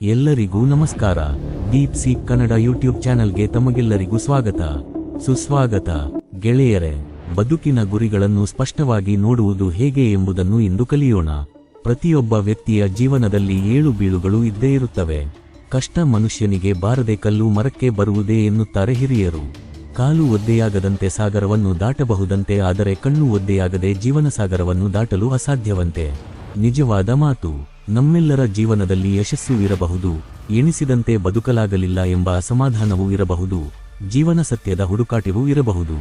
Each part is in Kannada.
ಎಲ್ಲರಿಗೂ ನಮಸ್ಕಾರ. ಡೀಪ್ ಸೀಕ್ ಕನ್ನಡ ಯೂಟ್ಯೂಬ್ ಚಾನೆಲ್ಗೆ ತಮಗೆಲ್ಲರಿಗೂ ಸ್ವಾಗತ. ಸುಸ್ವಾಗತ. ಗೆಳೆಯರೆ, ಬದುಕಿನ ಗುರಿಗಳನ್ನು ಸ್ಪಷ್ಟವಾಗಿ ನೋಡುವುದು ಹೇಗೆ ಎಂಬುದನ್ನು ಇಂದು ಕಲಿಯೋಣ. ಪ್ರತಿಯೊಬ್ಬ ವ್ಯಕ್ತಿಯ ಜೀವನದಲ್ಲಿ ಏಳು ಬೀಳುಗಳು ಇದ್ದೇ ಇರುತ್ತವೆ. ಕಷ್ಟ ಮನುಷ್ಯನಿಗೆ ಬಾರದೆ ಕಲ್ಲು ಮರಕ್ಕೆ ಬರುವುದೇ ಎನ್ನುತ್ತಾರೆ ಹಿರಿಯರು. ಕಾಲು ಒದ್ದೆಯಾಗದಂತೆ ಸಾಗರವನ್ನು ದಾಟಬಹುದಂತೆ ಆದರೆ ಕಣ್ಣು ಒದ್ದೆಯಾಗದೆ ಜೀವನ ಸಾಗರವನ್ನು ದಾಟಲು ಅಸಾಧ್ಯವಂತೆ. ನಿಜವಾದ ಮಾತು. ನಮ್ಮೆಲ್ಲರ ಜೀವನದಲ್ಲಿ ಯಶಸ್ಸು ಇರಬಹುದು, ಎಣಿಸಿದಂತೆ ಬದುಕಲಾಗಲಿಲ್ಲ ಎಂಬ ಅಸಮಾಧಾನವೂ ಇರಬಹುದು, ಜೀವನ ಸತ್ಯದ ಹುಡುಕಾಟವೂ ಇರಬಹುದು.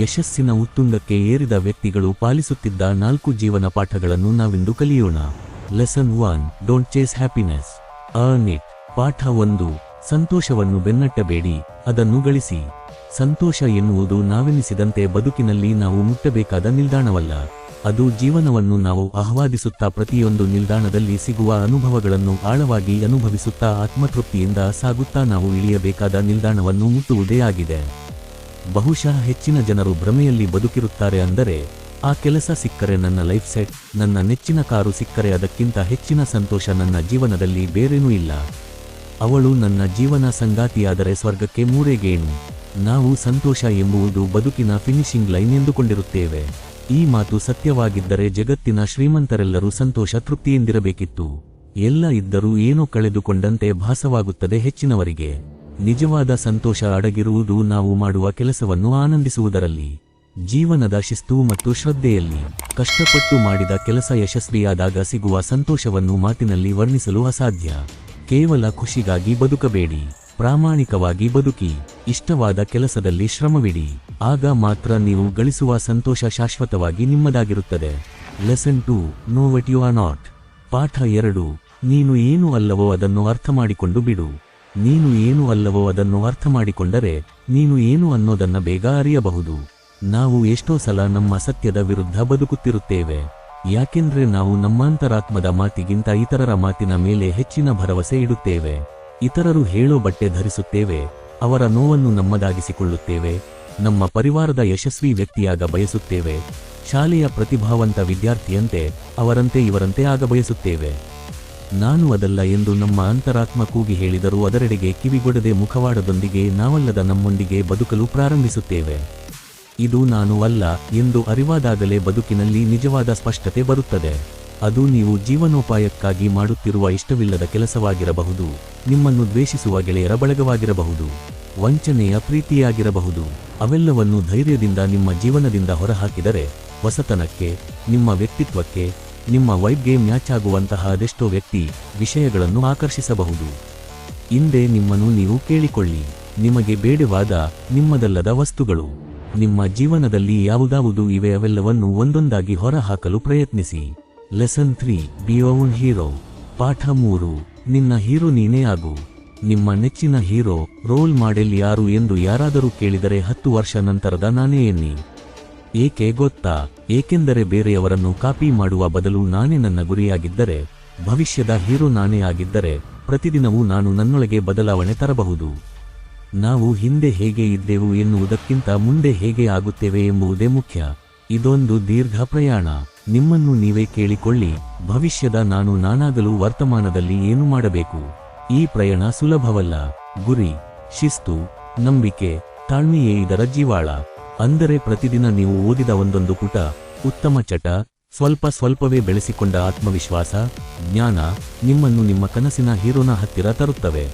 ಯಶಸ್ಸಿನ ಉತ್ತುಂಗಕ್ಕೆ ಏರಿದ ವ್ಯಕ್ತಿಗಳು ಪಾಲಿಸುತ್ತಿದ್ದ ನಾಲ್ಕು ಜೀವನ ಪಾಠಗಳನ್ನು ನಾವಿಂದು ಕಲಿಯೋಣ. Lesson one don't chase happiness earn it ಪಾಠ ಒಂದು, ಸಂತೋಷವನ್ನು ಬೆನ್ನಟ್ಟಬೇಡಿ, ಅದನ್ನು ಗಳಿಸಿ. ಸಂತೋಷ ಎನ್ನುವುದು ನಾವೆನಿಸಿದಂತೆ ಬದುಕಿನಲ್ಲಿ ನಾವು ಮುಟ್ಟಬೇಕಾದ ನಿಲ್ದಾಣವಲ್ಲ. ಅದು ಜೀವನವನ್ನು ನಾವು ಆಹ್ವಾದಿಸುತ್ತಾ ಪ್ರತಿಯೊಂದು ನಿಲ್ದಾಣದಲ್ಲಿ ಸಿಗುವ ಅನುಭವಗಳನ್ನು ಆಳವಾಗಿ ಅನುಭವಿಸುತ್ತಾ ಆತ್ಮತೃಪ್ತಿಯಿಂದ ಸಾಗುತ್ತಾ ನಾವು ಇಳಿಯಬೇಕಾದ ನಿಲ್ದಾಣವನ್ನು ಮುಟ್ಟುವುದೇ ಆಗಿದೆ. ಬಹುಶಃ ಹೆಚ್ಚಿನ ಜನರು ಭ್ರಮೆಯಲ್ಲಿ ಬದುಕಿರುತ್ತಾರೆ ಅಂದರೆ, ಆ ಕೆಲಸ ಸಿಕ್ಕರೆ ನನ್ನ ಲೈಫ್ ಸೆಟ್, ನನ್ನ ನೆಚ್ಚಿನ ಕಾರು ಸಿಕ್ಕರೆ ಅದಕ್ಕಿಂತ ಹೆಚ್ಚಿನ ಸಂತೋಷ ನನ್ನ ಜೀವನದಲ್ಲಿ ಬೇರೇನೂ ಇಲ್ಲ. ಅವಳು ನನ್ನ ಜೀವನ ಸಂಗಾತಿಯಾದರೆ ಸ್ವರ್ಗಕ್ಕೆ ಮೂರೇ ಗೇಣು. ನಾವು ಸಂತೋಷ ಎಂಬುವುದು ಬದುಕಿನ ಫಿನಿಶಿಂಗ್ ಲೈನ್ ಎಂದುಕೊಂಡಿರುತ್ತೇವೆ. ಈ ಮಾತು ಸತ್ಯವಾಗಿದ್ದರೆ ಜಗತ್ತಿನ ಶ್ರೀಮಂತರೆಲ್ಲರೂ ಸಂತೋಷ ತೃಪ್ತಿಯಿಂದಿರಬೇಕಿತ್ತು. ಎಲ್ಲ ಇದ್ದರೂ ಏನೋ ಕಳೆದುಕೊಂಡಂತೆ ಭಾಸವಾಗುತ್ತದೆ ಹೆಚ್ಚಿನವರಿಗೆ. ನಿಜವಾದ ಸಂತೋಷ ಅಡಗಿರುವುದು ನಾವು ಮಾಡುವ ಕೆಲಸವನ್ನು ಆನಂದಿಸುವುದರಲ್ಲಿ. ಜೀವನದ ಶಿಸ್ತು ಮತ್ತು ಶ್ರದ್ಧೆಯಲ್ಲಿ ಕಷ್ಟಪಟ್ಟು ಮಾಡಿದ ಕೆಲಸ ಯಶಸ್ವಿಯಾದಾಗ ಸಿಗುವ ಸಂತೋಷವನ್ನು ಮಾತಿನಲ್ಲಿ ವರ್ಣಿಸಲು ಅಸಾಧ್ಯ. ಕೇವಲ ಖುಷಿಗಾಗಿ ಬದುಕಬೇಡಿ. ಪ್ರಾಮಾಣಿಕವಾಗಿ ಬದುಕಿ, ಇಷ್ಟವಾದ ಕೆಲಸದಲ್ಲಿ ಶ್ರಮವಿಡಿ, ಆಗ ಮಾತ್ರ ನೀವು ಗಳಿಸುವ ಸಂತೋಷ ಶಾಶ್ವತವಾಗಿ ನಿಮ್ಮದಾಗಿರುತ್ತದೆ. Lesson two know what you are not ಪಾಠ ಎರಡು, ನೀನು ಏನು ಅಲ್ಲವೋ ಅದನ್ನು ಅರ್ಥ ಮಾಡಿಕೊಂಡು ಬಿಡು. ನೀನು ಏನು ಅಲ್ಲವೋ ಅದನ್ನು ಅರ್ಥ ಮಾಡಿಕೊಂಡರೆ ನೀನು ಏನು ಅನ್ನೋದನ್ನ ಬೇಗ ಅರಿಯಬಹುದು. ನಾವು ಎಷ್ಟೋ ಸಲ ನಮ್ಮ ಸತ್ಯದ ವಿರುದ್ಧ ಬದುಕುತ್ತಿರುತ್ತೇವೆ. ಯಾಕೆಂದ್ರೆ ನಾವು ನಮ್ಮಾಂತರಾತ್ಮದ ಮಾತಿಗಿಂತ ಇತರರ ಮಾತಿನ ಮೇಲೆ ಹೆಚ್ಚಿನ ಭರವಸೆ ಇಡುತ್ತೇವೆ. ಇತರರು ಹೇಳೋ ಬಟ್ಟೆ ಧರಿಸುತ್ತೇವೆ, ಅವರ ನೋವನ್ನು ನಮ್ಮದಾಗಿಸಿಕೊಳ್ಳುತ್ತೇವೆ, ನಮ್ಮ ಪರಿವಾರದ ಯಶಸ್ವಿ ವ್ಯಕ್ತಿಯಾಗ ಬಯಸುತ್ತೇವೆ, ಶಾಲೆಯ ಪ್ರತಿಭಾವಂತ ವಿದ್ಯಾರ್ಥಿಯಂತೆ ಅವರಂತೆ ಇವರಂತೆ ಆಗ ಬಯಸುತ್ತೇವೆ. ನಾನು ಅದಲ್ಲ ಎಂದು ನಮ್ಮ ಅಂತರಾತ್ಮ ಕೂಗಿ ಹೇಳಿದರೂ ಅದರೆಡೆಗೆ ಕಿವಿಗೊಡದೆ ಮುಖವಾಡದೊಂದಿಗೆ ನಾವಲ್ಲದ ನಮ್ಮೊಂದಿಗೆ ಬದುಕಲು ಪ್ರಾರಂಭಿಸುತ್ತೇವೆ. ಇದು ನಾನು ಅಲ್ಲ ಎಂದು ಅರಿವಾದಾಗಲೇ ಬದುಕಿನಲ್ಲಿ ನಿಜವಾದ ಸ್ಪಷ್ಟತೆ ಬರುತ್ತದೆ. ಅದು ನೀವು ಜೀವನೋಪಾಯಕ್ಕಾಗಿ ಮಾಡುತ್ತಿರುವ ಇಷ್ಟವಿಲ್ಲದ ಕೆಲಸವಾಗಿರಬಹುದು. ನಿಮ್ಮನ್ನು ದ್ವೇಷಿಸುವ ಗೆಳೆಯರ ಬಳಗವಾಗಿರಬಹುದು. ವಂಚನೆಯ ಪ್ರೀತಿಯಾಗಿರಬಹುದು. ಅವೆಲ್ಲವನ್ನು ಧೈರ್ಯದಿಂದ ನಿಮ್ಮ ಜೀವನದಿಂದ ಹೊರಹಾಕಿದರೆ ಹೊಸತನಕ್ಕೆ ನಿಮ್ಮ ವ್ಯಕ್ತಿತ್ವಕ್ಕೆ, ನಿಮ್ಮ ವೈಬ್ಗೆ ಮ್ಯಾಚ್ ಆಗುವಂತಹ ಅದೆಷ್ಟೋ ವ್ಯಕ್ತಿ ವಿಷಯಗಳನ್ನು ಆಕರ್ಷಿಸಬಹುದು. ಹಿಂದೆ ನಿಮ್ಮನ್ನು ನೀವು ಕೇಳಿಕೊಳ್ಳಿ. ನಿಮಗೆ ಬೇಡವಾದ, ನಿಮ್ಮದಲ್ಲದ ವಸ್ತುಗಳು. ನಿಮ್ಮ ಜೀವನದಲ್ಲಿ ಯಾವುದಾವುದು ಇವೆ, ಅವೆಲ್ಲವನ್ನು ಒಂದೊಂದಾಗಿ ಹೊರಹಾಕಲು ಪ್ರಯತ್ನಿಸಿ. Lesson three be own hero ಪಾಠ ಮೂರು, ನಿನ್ನ ಹೀರೋ ನೀನೇ ಆಗು. ನಿಮ್ಮ ನೆಚ್ಚಿನ ಹೀರೋ, ರೋಲ್ ಮಾಡೆಲ್ ಯಾರು ಎಂದು ಯಾರಾದರೂ ಕೇಳಿದರೆ ಹತ್ತು ವರ್ಷ ನಂತರದ ನಾನೇ ಎನ್ನಿ. ಏಕೆ ಗೊತ್ತಾ? ಏಕೆಂದರೆ ಬೇರೆಯವರನ್ನು ಕಾಪಿ ಮಾಡುವ ಬದಲು ನಾನೇ ನನ್ನ ಗುರಿಯಾಗಿದ್ದರೆ, ಭವಿಷ್ಯದ ಹೀರೋ ನಾನೇ ಆಗಿದ್ದರೆ, ಪ್ರತಿದಿನವೂ ನಾನು ನನ್ನೊಳಗೆ ಬದಲಾವಣೆ ತರಬಹುದು. ನಾವು ಹಿಂದೆ ಹೇಗೆ ಇದ್ದೆವು ಎನ್ನುವುದಕ್ಕಿಂತ ಮುಂದೆ ಹೇಗೆ ಆಗುತ್ತೇವೆ ಎಂಬುದೇ ಮುಖ್ಯ. ಇದೊಂದು ದೀರ್ಘ ಪ್ರಯಾಣ. ನಿಮ್ಮನ್ನು ನೀವೇ ಕೇಳಿಕೊಳ್ಳಿ. ಭವಿಷ್ಯದ ನಾನು ನಾನಾಗಲು ವರ್ತಮಾನದಲ್ಲಿ ಏನು ಮಾಡಬೇಕು? ಈ ಪ್ರಯಾಣ ಸುಲಭವಲ್ಲ. ಗುರಿ, ಶಿಸ್ತು, ನಂಬಿಕೆ, ತಾಳ್ಮೆಯೇ ಇದರ ಜೀವಾಳ. ಅಂದರೆ ಪ್ರತಿದಿನ ನೀವು ಓದಿದ ಒಂದೊಂದು ಪುಟ, ಉತ್ತಮ ಚಟ, ಸ್ವಲ್ಪ ಸ್ವಲ್ಪವೇ ಬೆಳೆಸಿಕೊಂಡ ಆತ್ಮವಿಶ್ವಾಸ, ಜ್ಞಾನ, ನಿಮ್ಮನ್ನು ನಿಮ್ಮ ಕನಸಿನ ಹೀರೋನ ಹತ್ತಿರ ತರುತ್ತವೆ.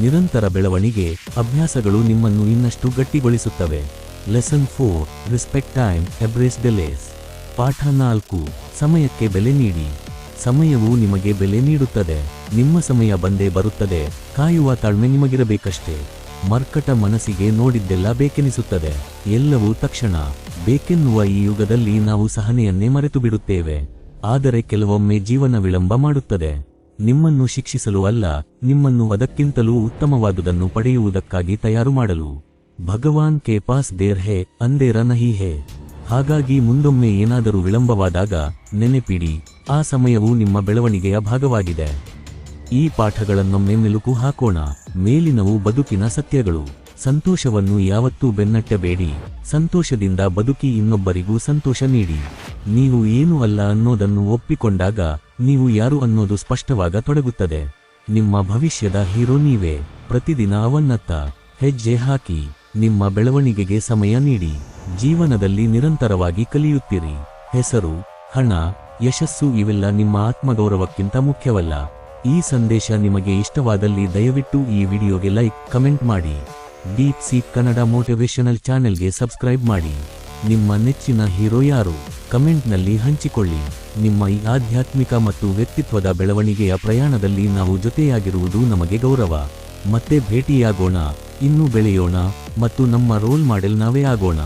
ನಿರಂತರ ಬೆಳವಣಿಗೆ, ಅಭ್ಯಾಸಗಳು ನಿಮ್ಮನ್ನು ಇನ್ನಷ್ಟು ಗಟ್ಟಿಗೊಳಿಸುತ್ತವೆ. Lesson four respect time embrace delays ಪಾಠ ನಾಲ್ಕು, ಸಮಯಕ್ಕೆ ಬೆಲೆ ನೀಡಿ. ಸಮಯವು ನಿಮಗೆ ಬೆಲೆ ನೀಡುತ್ತದೆ. ನಿಮ್ಮ ಸಮಯ ಬಂದೇ ಬರುತ್ತದೆ. ಕಾಯುವ ತಾಳ್ಮೆ ನಿಮಗಿರಬೇಕಷ್ಟೇ. ಮರ್ಕಟ ಮನಸ್ಸಿಗೆ ನೋಡಿದ್ದೆಲ್ಲ ಬೇಕೆನಿಸುತ್ತದೆ. ಎಲ್ಲವೂ ತಕ್ಷಣ. ಬೇಕೆನ್ನುವ ಈ ಯುಗದಲ್ಲಿ ನಾವು ಸಹನೆಯನ್ನೇ ಮರೆತು ಬಿಡುತ್ತೇವೆ ಆದರೆ ಕೆಲವೊಮ್ಮೆ ಜೀವನ ವಿಳಂಬ ಮಾಡುತ್ತದೆ. ನಿಮ್ಮನ್ನು ಶಿಕ್ಷಿಸಲು ಅಲ್ಲ, ನಿಮ್ಮನ್ನು ಅದಕ್ಕಿಂತಲೂ ಉತ್ತಮವಾದುದನ್ನು ಪಡೆಯುವುದಕ್ಕಾಗಿ ತಯಾರು ಮಾಡಲು. ಭಗವಾನ್ ಕೆ ಪಾಸ್ ದೇರ್ ಹೇ ಅಂದೇರ ನಹಿ ಹೇ. ಹಾಗಾಗಿ ಮುಂದೊಮ್ಮೆ ಏನಾದರೂ ವಿಳಂಬವಾದಾಗ ನೆನೆಪಿಡಿ, ಆ ಸಮಯವು ನಿಮ್ಮ ಬೆಳವಣಿಗೆಯ ಭಾಗವಾಗಿದೆ. ಈ ಪಾಠಗಳನ್ನೊಮ್ಮೆ ಮೆಲುಕು ಹಾಕೋಣ. ಮೇಲಿನವು ಬದುಕಿನ ಸತ್ಯಗಳು. ಸಂತೋಷವನ್ನು ಯಾವತ್ತೂ ಬೆನ್ನಟ್ಟಬೇಡಿ. ಸಂತೋಷದಿಂದ ಬದುಕಿ ಇನ್ನೊಬ್ಬರಿಗೂ ಸಂತೋಷ ನೀಡಿ. ನೀವು ಏನು ಅಲ್ಲ ಅನ್ನೋದನ್ನು ಒಪ್ಪಿಕೊಂಡಾಗ, ನೀವು ಯಾರು ಅನ್ನೋದು ಸ್ಪಷ್ಟವಾಗ ತೊಡಗುತ್ತದೆ. ನಿಮ್ಮ ಭವಿಷ್ಯದ ಹೀರೋ ನೀವೇ. ಪ್ರತಿದಿನ ಅವನ್ನತ್ತ. ಹೆಜ್ಜೆ ಹಾಕಿ. ನಿಮ್ಮ ಬೆಳವಣಿಗೆಗೆ ಸಮಯ ನೀಡಿ. ಜೀವನದಲ್ಲಿ ನಿರಂತರವಾಗಿ ಕಲಿಯುತ್ತಿರಿ. ಹೆಸರು, ಹಣ, ಯಶಸ್ಸು ಇವೆಲ್ಲ ನಿಮ್ಮ ಆತ್ಮಗೌರವಕ್ಕಿಂತ ಮುಖ್ಯವಲ್ಲ. ಈ ಸಂದೇಶ ನಿಮಗೆ ಇಷ್ಟವಾದಲ್ಲಿ ದಯವಿಟ್ಟು ಈ ವಿಡಿಯೋಗೆ ಲೈಕ್, ಕಮೆಂಟ್ ಮಾಡಿ. ಡೀಪ್ ಸೀಕ್ ಕನ್ನಡ ಮೋಟಿವೇಶನಲ್ ಚಾನೆಲ್ಗೆ ಸಬ್ಸ್ಕ್ರೈಬ್ ಮಾಡಿ. ನಿಮ್ಮ ನೆಚ್ಚಿನ ಹೀರೋ ಯಾರು? ಕಮೆಂಟ್ನಲ್ಲಿ ಹಂಚಿಕೊಳ್ಳಿ. ನಿಮ್ಮ ಈ ಆಧ್ಯಾತ್ಮಿಕ ಮತ್ತು ವ್ಯಕ್ತಿತ್ವದ ಬೆಳವಣಿಗೆಯ ಪ್ರಯಾಣದಲ್ಲಿ ನಾವು ಜೊತೆಯಾಗಿರುವುದು ನಮಗೆ ಗೌರವ. ಮತ್ತೆ ಭೇಟಿಯಾಗೋಣ. ಇನ್ನೂ ಬೆಳೆಯೋಣ ಮತ್ತು ನಮ್ಮ ರೋಲ್ ಮಾಡೆಲ್ ನಾವೇ ಆಗೋಣ.